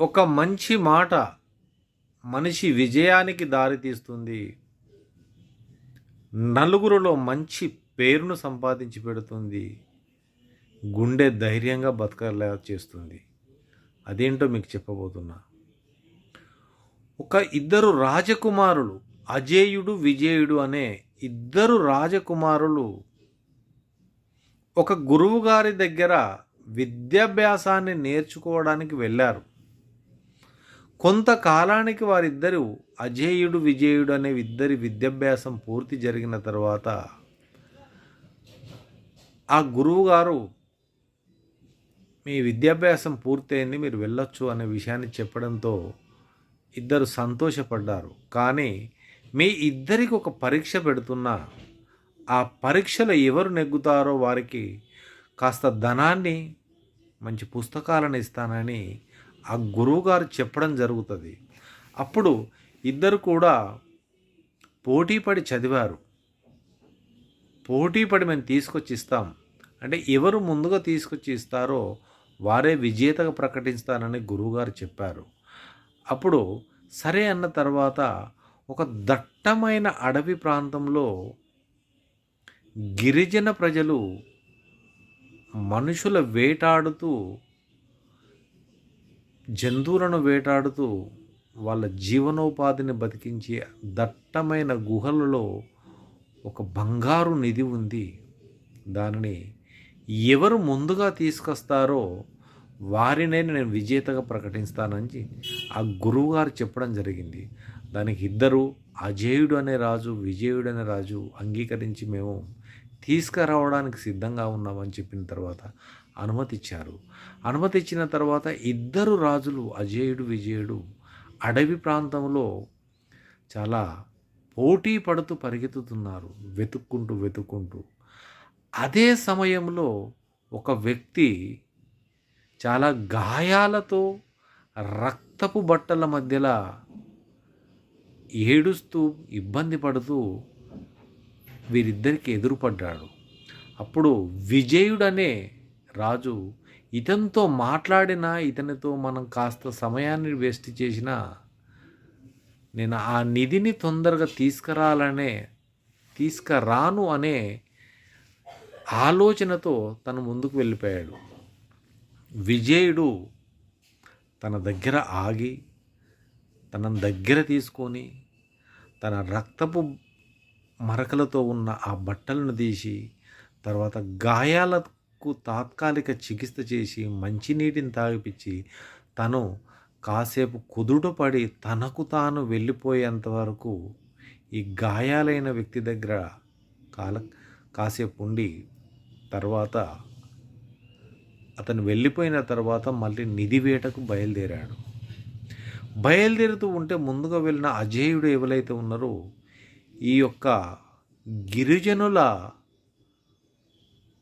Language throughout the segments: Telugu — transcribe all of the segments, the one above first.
ఒక మంచి మాట మనిషి విజయానికి దారితీస్తుంది నలుగురిలో మంచి పేరును సంపాదించి పెడుతుంది. గుండె ధైర్యంగా బతకలే చేస్తుంది. అదేంటో మీకు చెప్పబోతున్నా. ఒక ఇద్దరు రాజకుమారులు అజేయుడు విజయుడు అనే ఇద్దరు రాజకుమారులు ఒక గురువుగారి దగ్గర విద్యాభ్యాసాన్ని నేర్చుకోవడానికి వెళ్ళారు. కొంతకాలానికి వారిద్దరూ అజేయుడు విజయుడు అనే ఇద్దరి విద్యాభ్యాసం పూర్తి జరిగిన తర్వాత ఆ గురువుగారు మీ విద్యాభ్యాసం పూర్తయింది మీరు వెళ్ళొచ్చు అనే విషయాన్ని చెప్పడంతో ఇద్దరు సంతోషపడ్డారు. కానీ మీ ఇద్దరికి ఒక పరీక్ష పెడుతున్నా ఆ పరీక్షలో ఎవరు నెగ్గుతారో వారికి కాస్త ధనాన్ని మంచి పుస్తకాలను ఇస్తానని ఆ గురువుగారు చెప్పడం జరుగుతుంది. అప్పుడు ఇద్దరు కూడా పోటీపడి చదివారు. పోటీపడి మేము తీసుకొచ్చి ఇస్తాం అంటే ఎవరు ముందుగా తీసుకొచ్చి ఇస్తారో వారే విజేతగా ప్రకటిస్తానని గురువుగారు చెప్పారు. అప్పుడు సరే అన్న తర్వాత ఒక దట్టమైన అడవి ప్రాంతంలో గిరిజన ప్రజలు మనుషుల వేటాడుతూ జంతువులను వేటాడుతూ వాళ్ళ జీవనోపాధిని బతికించే దట్టమైన గుహలలో ఒక బంగారు నిధి ఉంది. దానిని ఎవరు ముందుగా తీసుకొస్తారో వారినే నేను విజేతగా ప్రకటిస్తానని ఆ గురువుగారు చెప్పడం జరిగింది. దానికి ఇద్దరు అజేయుడు అనే రాజు విజయుడు అనే రాజు అంగీకరించి మేము తీసుకురావడానికి సిద్ధంగా ఉన్నామని చెప్పిన తర్వాత అనుమతిచ్చారు. అనుమతిచ్చిన తర్వాత ఇద్దరు రాజులు అజేయుడు విజయుడు అడవి ప్రాంతంలో చాలా పోటీ పడుతూ పరిగెత్తుతున్నారు వెతుక్కుంటూ వెతుక్కుంటూ. అదే సమయంలో ఒక వ్యక్తి చాలా గాయాలతో రక్తపు బట్టల మధ్యలో ఏడుస్తూ ఇబ్బంది పడుతూ వీరిద్దరికి ఎదురుపడ్డాడు. అప్పుడు విజయుడనే రాజు ఇతనితో మాట్లాడినా ఇతనితో మనం కాస్త సమయాన్ని వేస్ట్ చేసినా నేను ఆ నిధిని తొందరగా తీసుకురాలనే తీసుకురాను అనే ఆలోచనతో తను ముందుకు వెళ్ళిపోయాడు. విజయుడు తన దగ్గర ఆగి తనను దగ్గర తీసుకొని తన రక్తపు మరకలతో ఉన్న ఆ బట్టలను తీసి తర్వాత గాయాల కు తాత్కాలిక చికిత్స చేసి మంచినీటిని తాగిపించి తను కాసేపు కుదుట పడి తనకు తాను వెళ్ళిపోయేంత వరకు ఈ గాయాలైన వ్యక్తి దగ్గర కాల కాసేపు ఉండి తర్వాత అతను వెళ్ళిపోయిన తర్వాత మళ్ళీ నిధి వేటకు బయలుదేరాడు. బయలుదేరుతూ ఉంటే ముందుగా వెళ్ళిన అజేయుడు ఎవరైతే ఉన్నారో ఈ యొక్క గిరిజనుల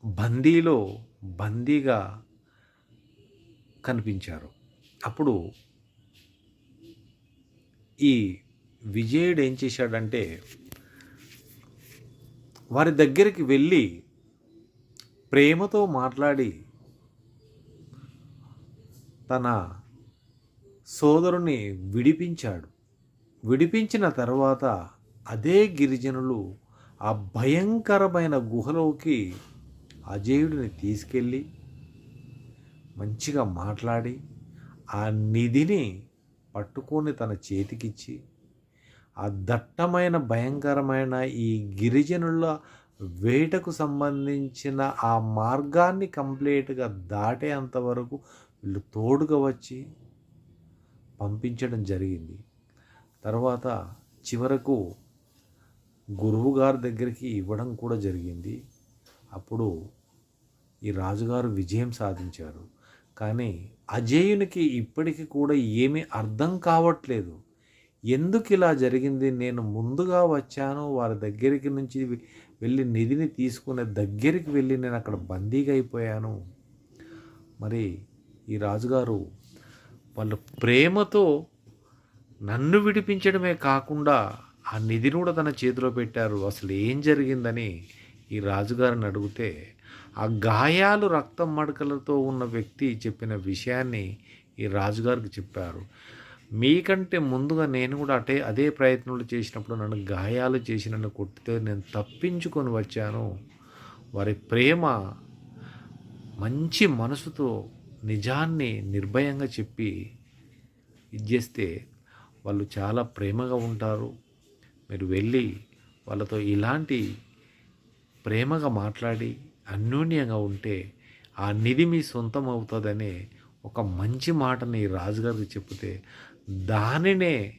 బందీలో బందీగా కనిపించారు. అప్పుడు ఈ విజయుడు ఏం చేశాడంటే వారి దగ్గరికి వెళ్ళి ప్రేమతో మాట్లాడి తన సోదరుని విడిపించాడు. విడిపించిన తర్వాత అదే గిరిజనులు ఆ భయంకరమైన గుహలోకి అజేయుడిని తీసుకెళ్ళి మంచిగా మాట్లాడి ఆ నిధిని పట్టుకొని తన చేతికిచ్చి ఆ దట్టమైన భయంకరమైన ఈ గిరిజనుల వేటకు సంబంధించిన ఆ మార్గాన్ని కంప్లీట్గా దాటేంత వరకు వీళ్ళు తోడుగా వచ్చి పంపించడం జరిగింది. తర్వాత చివరకు గురువుగారి దగ్గరికి ఇవ్వడం కూడా జరిగింది. అప్పుడు ఈ రాజుగారు విజయం సాధించారు. కానీ అజేయునికి ఇప్పటికీ కూడా ఏమీ అర్థం కావట్లేదు. ఎందుకు ఇలా జరిగింది? నేను ముందుగా వచ్చాను వారి దగ్గరికి నుంచి వెళ్ళి నిధిని తీసుకునే దగ్గరికి వెళ్ళి నేను అక్కడ బందీగా అయిపోయాను. మరి ఈ రాజుగారు వాళ్ళు ప్రేమతో నన్ను విడిపించడమే కాకుండా ఆ నిధిని కూడా తన చేతిలో పెట్టారు. అసలు ఏం జరిగిందని ఈ రాజుగారిని అడిగితే ఆ గాయాలు రక్తం మడకలతో ఉన్న వ్యక్తి చెప్పిన విషయాన్ని ఈ రాజుగారికి చెప్పారు. మీకంటే ముందుగా నేను కూడా అటే అదే ప్రయత్నాలు చేసినప్పుడు నన్ను గాయాలు చేసి నన్ను కొట్టితే నేను తప్పించుకొని వచ్చాను. వారి ప్రేమ మంచి మనసుతో నిజాన్ని నిర్భయంగా చెప్పి ఇది చేస్తే వాళ్ళు చాలా ప్రేమగా ఉంటారు. మీరు వెళ్ళి వాళ్ళతో ఇలాంటి ప్రేమగా మాట్లాడి అన్యోన్యంగా ఉంటే ఆ నిధి మీ సొంతం అవుతుందనే ఒక మంచి మాటని రాజుగారికి చెప్తే దానినే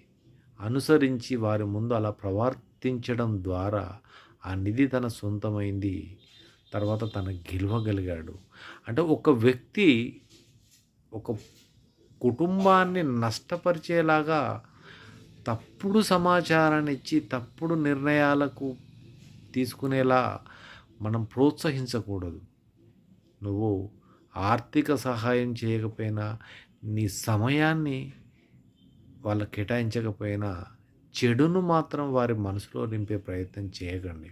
అనుసరించి వారి ముందు అలా ప్రవర్తించడం ద్వారా ఆ నిధి తన సొంతమైంది. తర్వాత తన గెలవగలిగాడు. అంటే ఒక వ్యక్తి ఒక కుటుంబాన్ని నష్టపరిచేలాగా తప్పుడు సమాచారాన్ని ఇచ్చి తప్పుడు నిర్ణయాలకు తీసుకునేలా మనం ప్రోత్సహించకూడదు. నువ్వు ఆర్థిక సహాయం చేయకపోయినా నీ సమయాన్ని వాళ్ళకి కేటాయించకపోయినా చెడును మాత్రం వారి మనసులో నింపే ప్రయత్నం చేయకండి.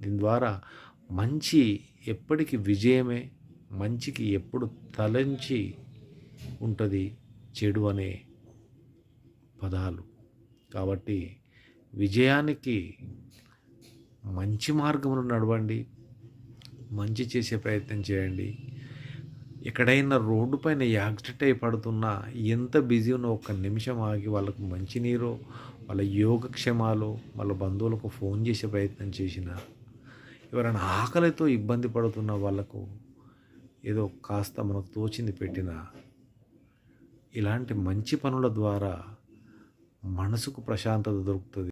దీని ద్వారా మంచి ఎప్పటికీ విజయమే మంచికి ఎప్పుడు తలంచి ఉంటుంది చెడు అనే పదాలు. కాబట్టి విజయానికి మంచి మార్గంలో నడవండి. మంచి చేసే ప్రయత్నం చేయండి. ఎక్కడైనా రోడ్డు పైన యాక్సిడెంట్ అయి పడుతున్నా ఎంత బిజీ ఉన్నా ఒక్క నిమిషం ఆగి వాళ్ళకు మంచినీరు వాళ్ళ యోగక్షేమాలు వాళ్ళ బంధువులకు ఫోన్ చేసే ప్రయత్నం చేసిన ఎవరైనా ఆకలితో ఇబ్బంది పడుతున్న వాళ్ళకు ఏదో కాస్త మనకు తోచింది పెట్టిన ఇలాంటి మంచి పనుల ద్వారా మనసుకు ప్రశాంతత దొరుకుతుంది.